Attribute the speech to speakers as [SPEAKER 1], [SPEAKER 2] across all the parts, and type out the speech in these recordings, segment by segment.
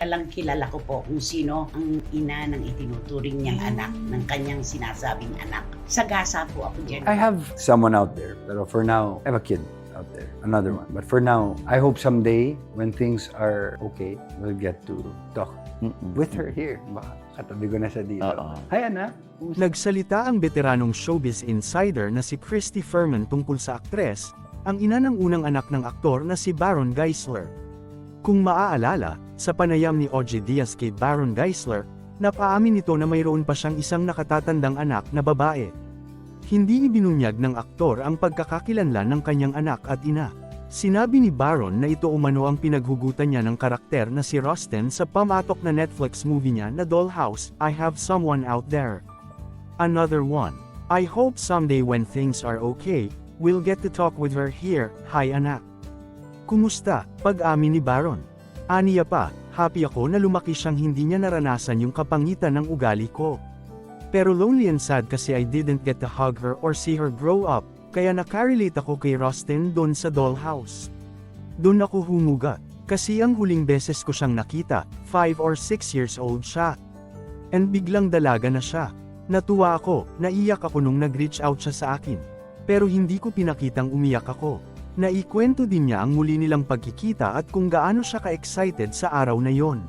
[SPEAKER 1] Alang kilala ko po kung sino ang ina ng itinuturing niyang anak, ng kanyang sinasabing anak. Sagasa po ako dyan.
[SPEAKER 2] I have someone out there, pero for now, I have a kid out there, another one. But for now, I hope someday, when things are okay, we'll get to talk with her here. Baka katabi ko na siya dito.
[SPEAKER 3] Oo.
[SPEAKER 2] Hi, anak.
[SPEAKER 4] Nagsalita ang veteranong showbiz insider na si Christy Furman tungkol sa aktres, ang ina ng unang anak ng aktor na si Baron Geisler. Kung maaalala, sa panayam ni OJ Diaz kay Baron Geisler, napaamin nito na mayroon pa siyang isang nakatatandang anak na babae. Hindi ibinunyag ng aktor ang pagkakakilanlan ng kanyang anak at ina. Sinabi ni Baron na ito umano ang pinaghugutan niya ng karakter na si Rosten sa pamatok na Netflix movie niya na Dollhouse, I Have Someone Out There. Another one. I hope someday when things are okay, we'll get to talk with her here, hi anak. Kumusta? Pag-amin ni Baron. Aniya pa, happy ako na lumaki siyang hindi niya naranasan yung kapangitan ng ugali ko. Pero lonely and sad kasi I didn't get to hug her or see her grow up, kaya nakarelate ako kay Rosten doon sa dollhouse. Doon ako humuga, kasi ang huling beses ko siyang nakita, 5 or 6 years old siya. And biglang dalaga na siya. Natuwa ako, naiyak ako nung nag-reach out siya sa akin. Pero hindi ko pinakitang umiyak ako. Naikwento din niya ang muli nilang pagkikita at kung gaano siya ka-excited sa araw na yon.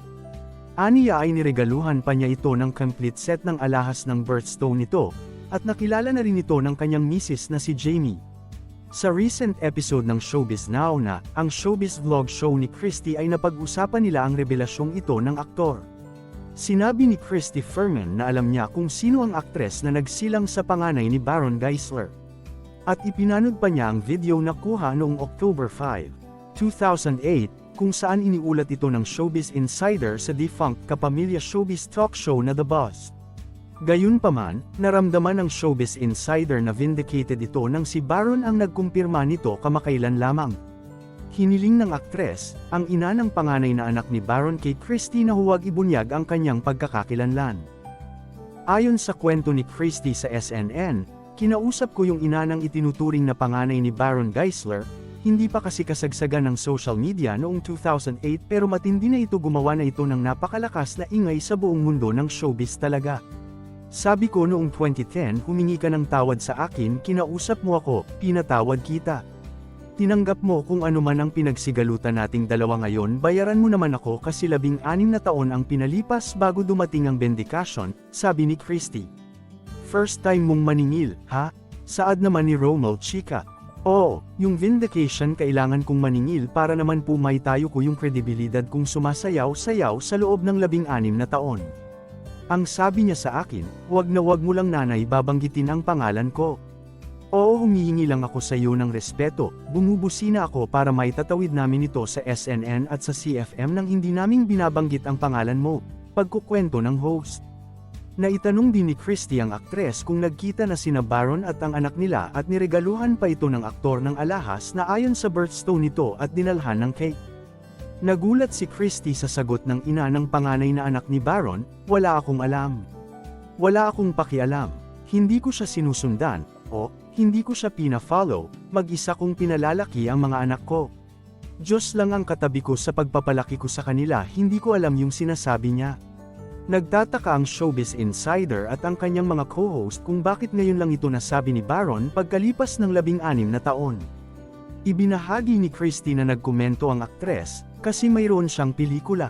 [SPEAKER 4] Aniya ay niregaluhan pa niya ito ng complete set ng alahas ng birthstone nito, at nakilala na rin ito ng kanyang misis na si Jamie. Sa recent episode ng Showbiz Now na, ang Showbiz Vlog Show ni Christy ay napag-usapan nila ang revelasyong ito ng aktor. Sinabi ni Christy Furman na alam niya kung sino ang aktres na nagsilang sa panganay ni Baron Geisler. At ipinanood pa niya ang video na kuha noong October 5, 2008, kung saan iniulat ito ng Showbiz Insider sa defunct kapamilya showbiz talk show na The Boss. Gayunpaman, naramdaman ng Showbiz Insider na vindicated ito nang si Baron ang nagkumpirma nito kamakailan lamang. Hiniling ng aktres, ang ina ng panganay na anak ni Baron kay Christy na huwag ibunyag ang kanyang pagkakakilanlan. Ayon sa kwento ni Christy sa SNN, kinausap ko yung ina ng itinuturing na panganay ni Baron Geisler, hindi pa kasi kasagsagan ng social media noong 2008 pero matindi na ito gumawa na ito ng napakalakas na ingay sa buong mundo ng showbiz talaga. Sabi ko noong 2010 humingi ka ng tawad sa akin kinausap mo ako, pinatawad kita. Tinanggap mo kung ano man ang pinagsigalutan nating dalawa ngayon bayaran mo naman ako kasi labing anim na taon ang pinalipas bago dumating ang bendikasyon, sabi ni Christy. First time mong maningil, ha? Saad naman ni Romo Chica. Oo, yung vindication kailangan kong maningil para naman po may tayo ko yung kredibilidad kung sumasayaw-sayaw sa loob ng labing anim na taon. Ang sabi niya sa akin, wag na wag mo lang nanay babanggitin ang pangalan ko. Oo humihingi lang ako sa iyo ng respeto, bumubusina ako para may tatawid namin ito sa SNN at sa CFM nang hindi naming binabanggit ang pangalan mo, pagkukwento ng host. Naitanong din ni Christy ang aktres kung nagkita na sina Baron at ang anak nila at niregaluhan pa ito ng aktor ng alahas na ayon sa birthstone nito at dinalhan ng cake. Nagulat si Christy sa sagot ng ina ng panganay na anak ni Baron, wala akong alam. Wala akong pakialam. Hindi ko siya sinusundan, o, hindi ko siya pina-follow, mag-isa kong pinalalaki ang mga anak ko. Diyos lang ang katabi ko sa pagpapalaki ko sa kanila, hindi ko alam yung sinasabi niya. Nagtataka ang Showbiz Insider at ang kanyang mga co-host kung bakit ngayon lang ito nasabi ni Baron pagkalipas ng labing-anim na taon. Ibinahagi ni Christy na nagkomento ang aktres, kasi mayroon siyang pelikula.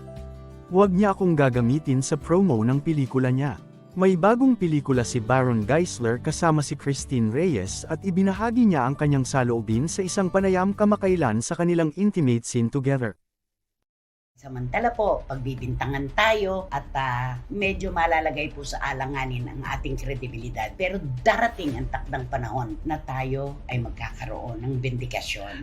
[SPEAKER 4] Huwag niya akong gagamitin sa promo ng pelikula niya. May bagong pelikula si Baron Geisler kasama si Christine Reyes at ibinahagi niya ang kanyang saloobin sa isang panayam kamakailan sa kanilang intimate scene together.
[SPEAKER 1] Samantala po, pagbibintangan tayo at ah, medyo malalagay po sa alanganin ang ating kredibilidad. Pero darating ang takdang panahon na tayo ay magkakaroon ng bendikasyon.